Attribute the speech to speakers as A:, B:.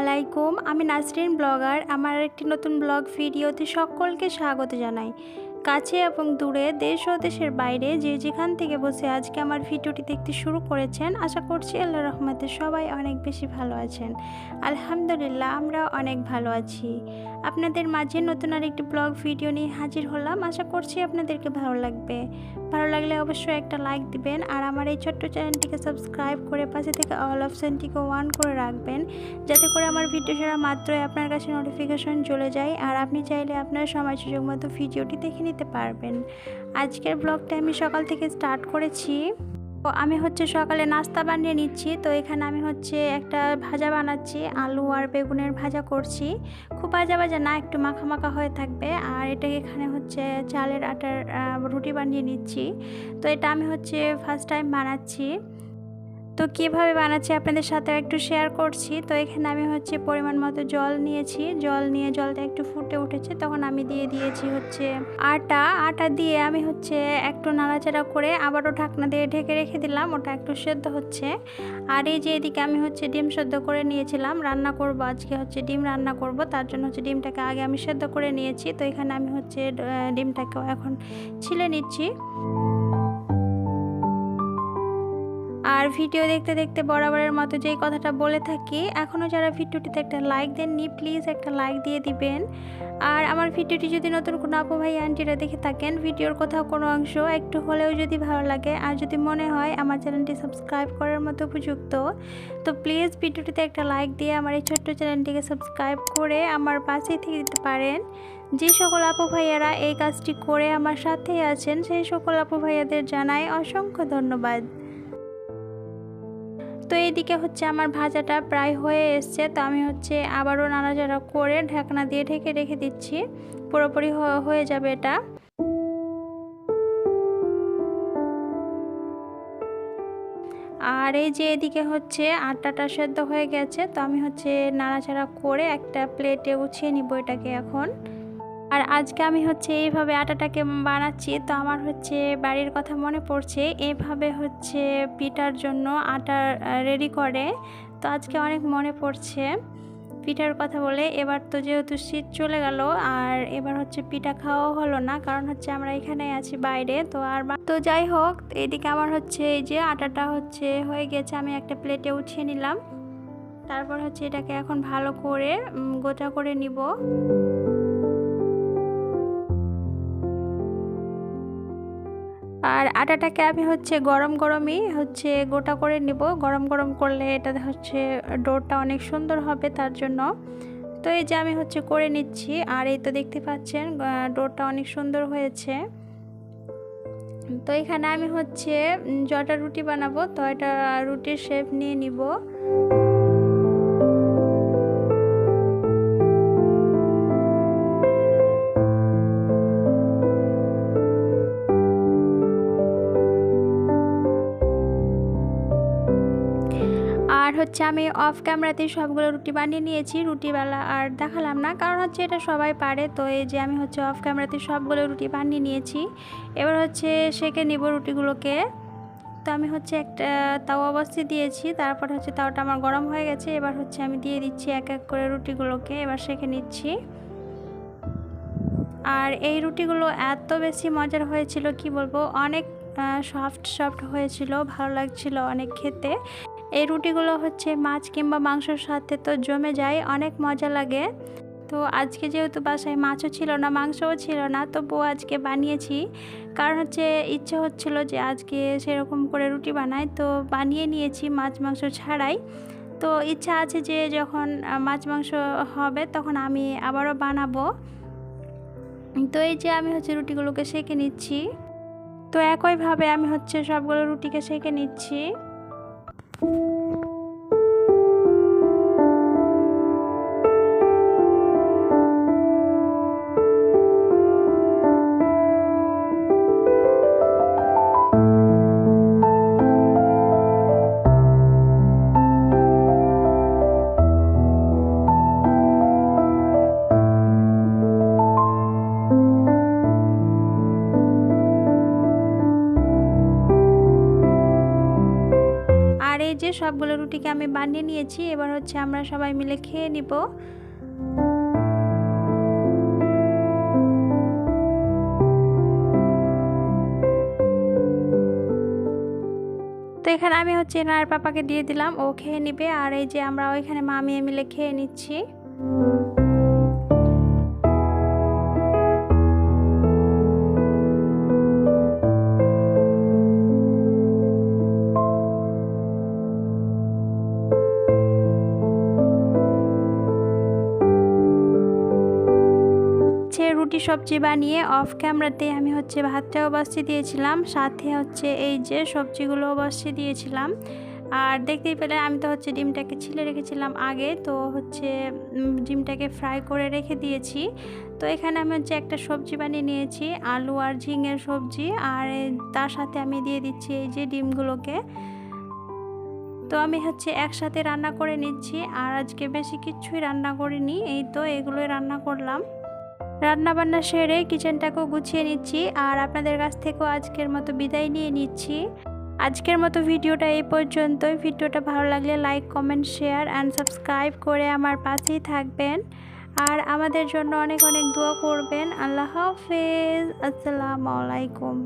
A: আলাইকুম আমি নাসরিন ব্লগার। আমার একটি নতুন ব্লগ ভিডিওতে সকলকে স্বাগত জানাই। কাছে এবং দূরে, দেশ ও দেশের বাইরে যে যেখান থেকে বসে আজকে আমার ভিডিওটি দেখতে শুরু করেছেন, আশা করছি আল্লাহ রহমতে সবাই অনেক বেশি ভালো আছেন। আলহামদুলিল্লাহ, আমরা অনেক ভালো আছি। আপনাদের মাঝে নতুন আর একটি ব্লগ ভিডিও নিয়ে হাজির হলাম। আশা করছি আপনাদেরকে ভালো লাগবে। ভালো লাগলে অবশ্যই একটা লাইক দিবেন। আর আমার এই ছোট্ট চ্যানেলটিকে সাবস্ক্রাইব করে পাশে থেকে অল অপশানটিকে ওয়ান করে রাখবেন। যাতে করে আমার ভিডিও ছাড়া মাত্রই আপনার কাছে নোটিফিকেশন চলে যায়। আর আপনি চাইলে আপনার সময় সুযোগ মতো ভিডিওটি দেখে নিতে পারবেন। আজকের ব্লগটা আমি সকাল থেকে স্টার্ট করেছি। তো আমি হচ্ছে সকালে নাস্তা বানিয়ে নিচ্ছি। তো এখানে আমি হচ্ছে একটা ভাজা বানাচ্ছি, আলু আর বেগুনের ভাজা করছি। খুব ভাজা ভাজা না, একটু মাখা মাখা হয়ে থাকবে। আর এটা এখানে হচ্ছে চালের আটার রুটি বানিয়ে নিচ্ছি। তো এটা আমি হচ্ছে ফার্স্ট টাইম বানাচ্ছি। তো কীভাবে বানাচ্ছি আপনাদের সাথে একটু শেয়ার করছি। তো এখানে আমি হচ্ছে পরিমাণ মতো জল নিয়েছি। জল নিয়ে জলটা একটু ফুটে উঠেছে, তখন আমি দিয়ে দিয়েছি হচ্ছে আটা। আটা দিয়ে আমি হচ্ছে একটু নাড়াচাড়া করে আবারও ঢাকনা দিয়ে ঢেকে রেখে দিলাম, ওটা একটু সেদ্ধ হচ্ছে। আর এই যে এদিকে আমি হচ্ছে ডিম সেদ্ধ করে নিয়েছিলাম, রান্না করব, আজকে হচ্ছে ডিম রান্না করব, তার জন্য হচ্ছে ডিমটাকে আগে আমি সেদ্ধ করে নিয়েছি। তো এখানে আমি হচ্ছে ডিমটাকেও এখন ছিলে নিচ্ছি। ভিডিও দেখতে দেখতে বরাবরের মতো যেই কথাটা বলে থাকি এখনও যারা ভিডিওটিতে একটা লাইক দেননি প্লিজ একটা লাইক দিয়ে দিবেন। আর আমার ভিডিওটি যদি নতুন কোনো আপু ভাই আন্টিরা দেখে থাকেন, ভিডিওর কোথাও কোনো অংশ একটু হলেও যদি ভালো লাগে, আর যদি মনে হয় আমার চ্যানেলটি সাবস্ক্রাইব করার মতো উপযুক্ত, তো প্লিজ ভিডিওটিতে একটা লাইক দিয়ে আমার এই ছোট্ট চ্যানেলটিকে সাবস্ক্রাইব করে আমার পাশেই থেকে দিতে পারেন। যে সকল আপু ভাইয়ারা এই কাজটি করে আমার সাথেই আছেন, সেই সকল আপু ভাইয়াদের জানাই অসংখ্য ধন্যবাদ। তো এইদিকে হচ্ছে আমার ভাজাটা প্রায় হয়ে এসছে, তো আমি হচ্ছে আবারও নাড়াচাড়া করে ঢাকনা দিয়ে ঢেকে রেখে দিচ্ছি। পুরোপুরি হয়ে যাবে এটা। আর এই যে এদিকে হচ্ছে আটাটা সেদ্ধ হয়ে গেছে, তো আমি হচ্ছে নাড়াচাড়া করে একটা প্লেটে উঠিয়ে নিব এটাকে এখন। আর আজকে আমি হচ্ছে এইভাবে আটাটাকে বানাচ্ছি, তো আমার হচ্ছে বাড়ির কথা মনে পড়ছে। এভাবে হচ্ছে পিঠার জন্য আটা রেডি করে। তো আজকে অনেক মনে পড়ছে পিঠার কথা বলে। এবার তো যেহেতু শীত চলে গেল, আর এবার হচ্ছে পিঠা খাওয়া হলো না, কারণ হচ্ছে আমরা এখানে আছি বাইরে, তো আর তো যাই হোক, এদিকে আমার হচ্ছে এই যে আটাটা হচ্ছে হয়ে গেছে, আমি একটা প্লেটে উঠিয়ে নিলাম। তারপর হচ্ছে এটাকে এখন ভালো করে গোটা করে নিব। আর আটাটাকে আমি হচ্ছে গরম গরমই হচ্ছে গোটা করে নিব। গরম গরম করলে এটা হচ্ছে ডোরটা অনেক সুন্দর হবে তার জন্য। তো এই যে আমি হচ্ছে করে নিচ্ছি আর এই তো দেখতে পাচ্ছেন ডোরটা অনেক সুন্দর হয়েছে। তো এখানে আমি হচ্ছে জটা রুটি বানাবো তো এটা রুটির শেপ নিয়ে নিব। আর হচ্ছে আমি অফ ক্যামেরাতে সবগুলো রুটি বানিয়ে নিয়েছি রুটিবেলা আর দেখালাম না। কারণ হচ্ছে এটা সবাই পারে, তো এই যে আমি হচ্ছে অফ ক্যামেরাতে সবগুলো রুটি বানিয়ে নিয়েছি। এবার হচ্ছে সেকে নিব রুটিগুলোকে। তো আমি হচ্ছে একটা তাও অবশ্যই দিয়েছি, তারপর হচ্ছে তাওয়াটা আমার গরম হয়ে গেছে। এবার হচ্ছে আমি দিয়ে দিচ্ছি এক এক করে রুটিগুলোকে, এবার সেকে নিচ্ছি। আর এই রুটিগুলো এত বেশি মজার হয়েছিল, কি বলব? অনেক সফট সফট হয়েছিল, ভালো লাগছিল অনেক খেতে। এই রুটিগুলো হচ্ছে মাছ কিংবা মাংসর সাথে তো জমে যায়, অনেক মজা লাগে। তো আজকে যেহেতু বাসায় মাছও ছিল না, মাংসও ছিল না, তবুও আজকে বানিয়েছি। কারণ হচ্ছে ইচ্ছে হচ্ছিল যে আজকে সেরকম করে রুটি বানাই, তো বানিয়ে নিয়েছি মাছ মাংস ছাড়াই। তো ইচ্ছা আছে যে যখন মাছ মাংস হবে তখন আমি আবারও বানাবো। তো এই যে আমি হচ্ছে রুটিগুলোকে সেঁকে নিচ্ছি। তো একইভাবে আমি হচ্ছে সবগুলো রুটিকে সেঁকে নিচ্ছি। আর এই যে সবগুলো রুটিকে আমি বানিয়ে নিয়েছি, এবার হচ্ছে আমরা সবাই মিলে খেয়ে নিব। তো এখানে আমি হচ্ছে এনার পাপাকে দিয়ে দিলাম, ও খেয়ে নিবে, আর এই যে আমরা ওইখানে মামিয়ে মিলে খেয়ে নিচ্ছি। হচ্ছে রুটি সবজি বানিয়ে অফ ক্যামেরাতে আমি হচ্ছে ভাতটাও বসিয়ে দিয়েছিলাম, সাথে হচ্ছে এই যে সবজিগুলোও বসিয়ে দিয়েছিলাম। আর দেখতেই পেলে আমি তো হচ্ছে ডিমটাকে ছিলে রেখেছিলাম আগে, তো হচ্ছে ডিমটাকে ফ্রাই করে রেখে দিয়েছি। তো এখানে আমি হচ্ছে একটা সবজি বানিয়ে নিয়েছি, আলু আর ঝিঙের সবজি, আর তার সাথে আমি দিয়ে দিচ্ছি এই যে ডিমগুলোকে। তো আমি হচ্ছে একসাথে রান্না করে নিচ্ছি, আর আজকে বেশি কিছুই রান্না করিনি, এই তো এগুলোই রান্না করলাম। রান্না বান্না সেরে কিচেনটাকেও গুছিয়ে নিচ্ছি আর আপনাদের কাছ থেকেও আজকের মতো বিদায় নিয়ে নিচ্ছি। আজকের মতো ভিডিওটা এই পর্যন্তই। ভিডিওটা ভালো লাগলে like, comment, share and subscribe করে আমার পাশেই থাকবেন। আর আমাদের জন্য অনেক অনেক দোয়া করবেন। আল্লাহ হাফেজ। আসসালামু আলাইকুম।